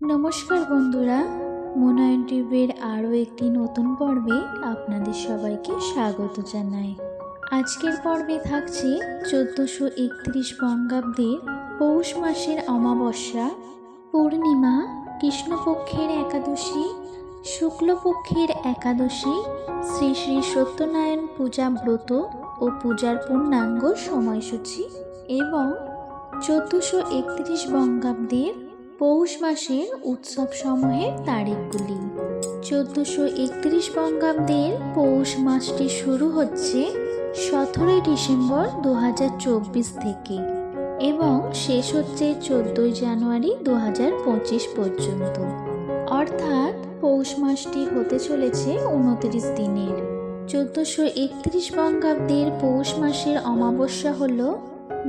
নমস্কার বন্ধুরা মোনায়ন টিভির আরও একটি নতুন পর্বে আপনাদের সবাইকে স্বাগত জানাই। আজকের পর্বে থাকছে চোদ্দোশো একত্রিশ বঙ্গাব্দের পৌষ মাসের অমাবস্যা, পূর্ণিমা, কৃষ্ণপক্ষের একাদশী, শুক্লপক্ষের একাদশী, শ্রী শ্রী সত্যনারায়ণ পূজা ব্রত ও পূজার পূর্ণাঙ্গ সময়সূচি এবং চোদ্দোশো একত্রিশ বঙ্গাব্দের পৌষ মাসের উৎসব সমূহের তারিখগুলি। চোদ্দোশো একত্রিশ বঙ্গাব্দের পৌষ মাসটি শুরু হচ্ছে সতেরোই ডিসেম্বর দু হাজার চব্বিশ থেকে এবং শেষ হচ্ছে চোদ্দোই জানুয়ারি দু হাজার পঁচিশ পর্যন্ত। অর্থাৎ পৌষ মাসটি হতে চলেছে উনত্রিশ দিনের। চোদ্দোশো একত্রিশ বঙ্গাব্দের পৌষ মাসের অমাবস্যা হল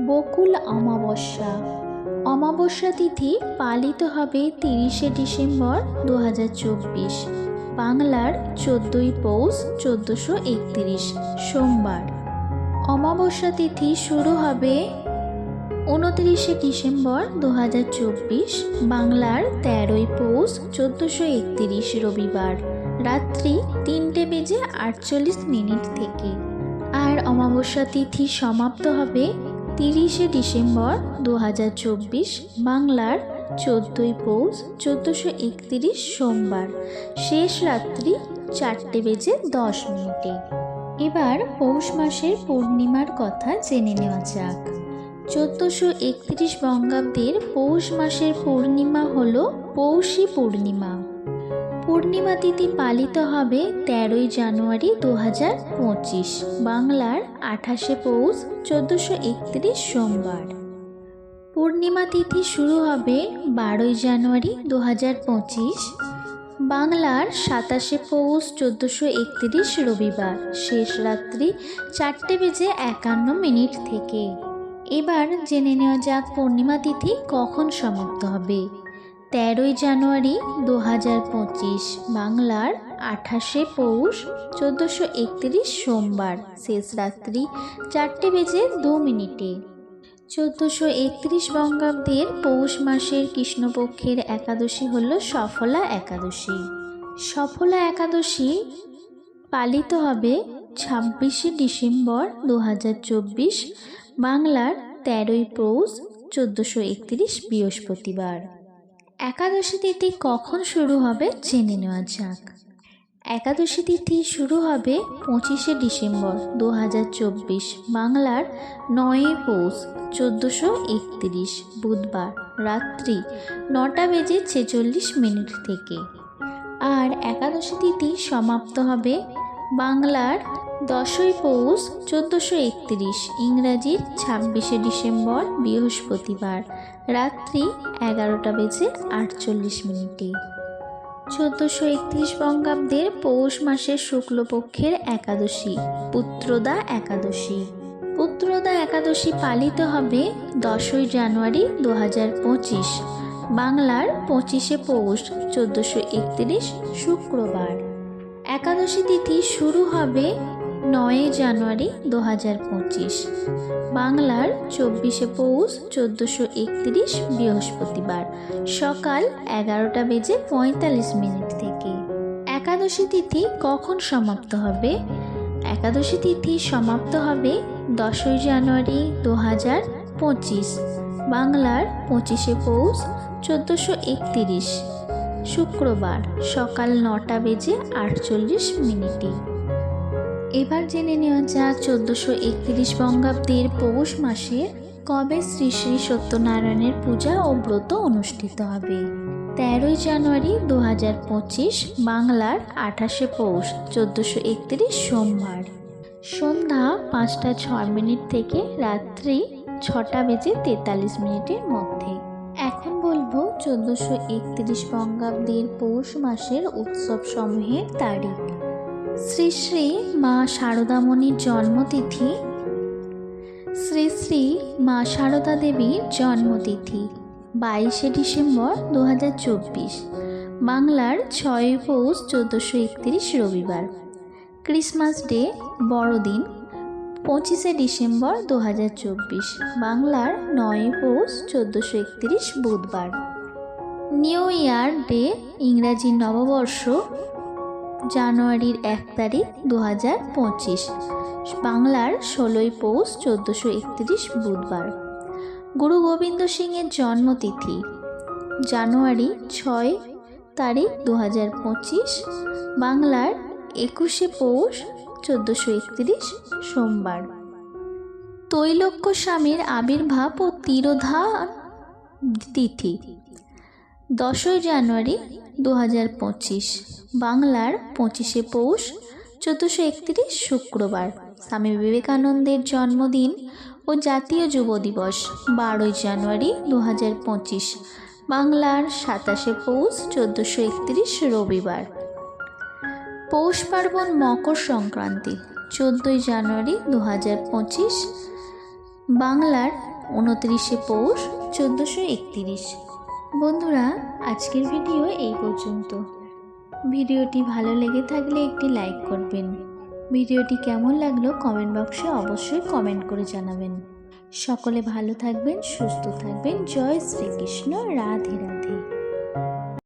বকুল অমাবস্যা। অমাবস্যা তিথি পালিত হবে তিরিশে ডিসেম্বর দু হাজার চব্বিশ। বাংলার চোদ্দোই পৌষ চোদ্দোশো একত্রিশ, সোমবার। অমাবস্যা তিথি শুরু হবে উনত্রিশে ডিসেম্বর দু হাজার চব্বিশ, বাংলার তেরোই পৌষ চোদ্দোশো একত্রিশ রবিবার, রাত্রি তিনটে বেজে আটচল্লিশ মিনিট থেকে। আর অমাবস্যা তিথি সমাপ্ত হবে তিরিশে ডিসেম্বর দু হাজার চব্বিশ, বাংলার চোদ্দোই পৌষ চোদ্দোশো একত্রিশ সোমবার, শেষ রাত্রি চারটে বেজে দশ মিনিটে। এবার পৌষ মাসের পূর্ণিমার কথা জেনে নেওয়া যাক। চোদ্দোশো একত্রিশ বঙ্গাব্দের পৌষ মাসের পূর্ণিমা হল পৌষী পূর্ণিমা। পূর্ণিমা তিথি পালিত হবে তেরোই জানুয়ারি দু হাজার পঁচিশ, বাংলার আঠাশে পৌষ চোদ্দোশো একত্রিশ সোমবার। পূর্ণিমা তিথি শুরু হবে বারোই জানুয়ারি দু হাজার পঁচিশ, বাংলার সাতাশে পৌষ চোদ্দোশো একত্রিশ রবিবার, শেষ রাত্রি চারটে বেজে একান্ন মিনিট থেকে। এবার জেনে নেওয়া যাক পূর্ণিমা তিথি কখন সমাপ্ত হবে। তেরোই জানুয়ারি দু হাজার পঁচিশ, বাংলার আঠাশে পৌষ, চোদ্দোশো একত্রিশ সোমবার, শেষ রাত্রি চারটে বেজে দু মিনিটে। চোদ্দোশো একত্রিশ বঙ্গাব্দের পৌষ মাসের কৃষ্ণপক্ষের একাদশী হল সফলা একাদশী। সফলা একাদশী পালিত হবে ছাব্বিশে ডিসেম্বর দু হাজার চব্বিশ, বাংলার তেরোই পৌষ, চোদ্দোশো একত্রিশ বৃহস্পতিবার। একাদশী তিথি কখন শুরু হবে জেনে নেওয়া যাক। একাদশী তিথি শুরু হবে পঁচিশে ডিসেম্বর দু হাজার চব্বিশ বাংলার নয়ই পৌষ চোদ্দোশো একত্রিশ বুধবার রাত্রি নটা বেজে ছেচল্লিশ মিনিট থেকে। আর একাদশী তিথি সমাপ্ত হবে বাংলার দশই পৌষ চোদ্দোশো একত্রিশ, ইংরাজির ছাব্বিশে ডিসেম্বর বৃহস্পতিবার, রাত্রি এগারোটা বেজে আটচল্লিশ মিনিটে। চোদ্দোশো একত্রিশ বঙ্গাব্দের পৌষ মাসের শুক্লপক্ষের একাদশী, পুত্রদা একাদশী। পুত্রদা একাদশী পালিত হবে দশই জানুয়ারি দু হাজার পঁচিশ, বাংলার পঁচিশে পৌষ চোদ্দোশো একত্রিশ শুক্রবার। একাদশী তিথি শুরু হবে নয় জানুয়ারি দু হাজার পঁচিশ। বাংলার চব্বিশে পৌষ চোদ্দোশো একত্রিশ বৃহস্পতিবার, সকাল এগারোটা বেজে পঁয়তাল্লিশ মিনিট থেকে। একাদশী তিথি কখন সমাপ্ত হবে? একাদশী তিথি সমাপ্ত হবে দশই জানুয়ারি দু হাজার পঁচিশ, বাংলার পঁচিশে পৌষ চোদ্দোশো একত্রিশ। শুক্রবার সকাল নটা বেজে আটচল্লিশ মিনিটে। এবার জেনে নেওয়া যাক চোদ্দোশো একত্রিশ বঙ্গাব্দের পৌষ মাসে কবে শ্রী শ্রী সত্যনারায়ণের পূজা ও ব্রত অনুষ্ঠিত হবে? তেরোই জানুয়ারি দু হাজার পঁচিশ, বাংলার আঠাশে পৌষ, চোদ্দোশো একত্রিশ সোমবার। সন্ধ্যা পাঁচটা ছয় মিনিট থেকে রাত্রি ছটা বেজে তেতাল্লিশ মিনিটের মধ্যে। এখন বলব চোদ্দোশো একত্রিশ বঙ্গাব্দের পৌষ মাসের উৎসব সমূহের তারিখ। শ্রী শ্রী মা শারদামণির জন্মতিথি। শ্রী শ্রী মা শারদা দেবীর জন্মতিথি, বাইশে ডিসেম্বর দু হাজার চব্বিশ, বাংলার ছয় পৌষ চোদ্দোশো একত্রিশ রবিবার। ক্রিসমাস ডে, বড়দিন, পঁচিশে ডিসেম্বর দু হাজার চব্বিশ, বাংলার নয় পৌষ চোদ্দোশো একত্রিশ বুধবার। নিউ ইয়ার ডে, ইংরাজি নববর্ষ জানুয়ারির এক তারিখ দু হাজার পঁচিশ। বাংলার ষোলোই পৌষ চোদ্দোশো একত্রিশ বুধবার। গুরু গোবিন্দ সিংয়ের জন্মতিথি। জানুয়ারি ছয় তারিখ দু হাজার পঁচিশ, বাংলার একুশে পৌষ চোদ্দোশো একত্রিশ সোমবার। তৈলক্য স্বামীর আবির্ভাব ও তিরোধান তিথি। দশই জানুয়ারি দু হাজার পঁচিশ। বাংলার পঁচিশে পৌষ, চোদ্দোশো একত্রিশ শুক্রবার। স্বামী বিবেকানন্দের জন্মদিন ও জাতীয় যুব দিবস, বারোই জানুয়ারি দু হাজার পঁচিশ, বাংলার সাতাশে পৌষ, চোদ্দোশো একত্রিশ রবিবার। পৌষ পার্বণ মকর সংক্রান্তি, চোদ্দোই জানুয়ারি দু হাজার পঁচিশ, বাংলার উনত্রিশে পৌষ, চোদ্দোশো একত্রিশ। বন্ধুরা, আজকের ভিডিও এই পর্যন্ত। ভিডিওটি ভালো লেগে থাকলে একটি লাইক করবেন। ভিডিওটি কেমন লাগল কমেন্ট বক্সে অবশ্যই কমেন্ট করে জানাবেন। সকলে ভালো থাকবেন, সুস্থ থাকবেন। জয় শ্রীকৃষ্ণ, রাধে রাধে।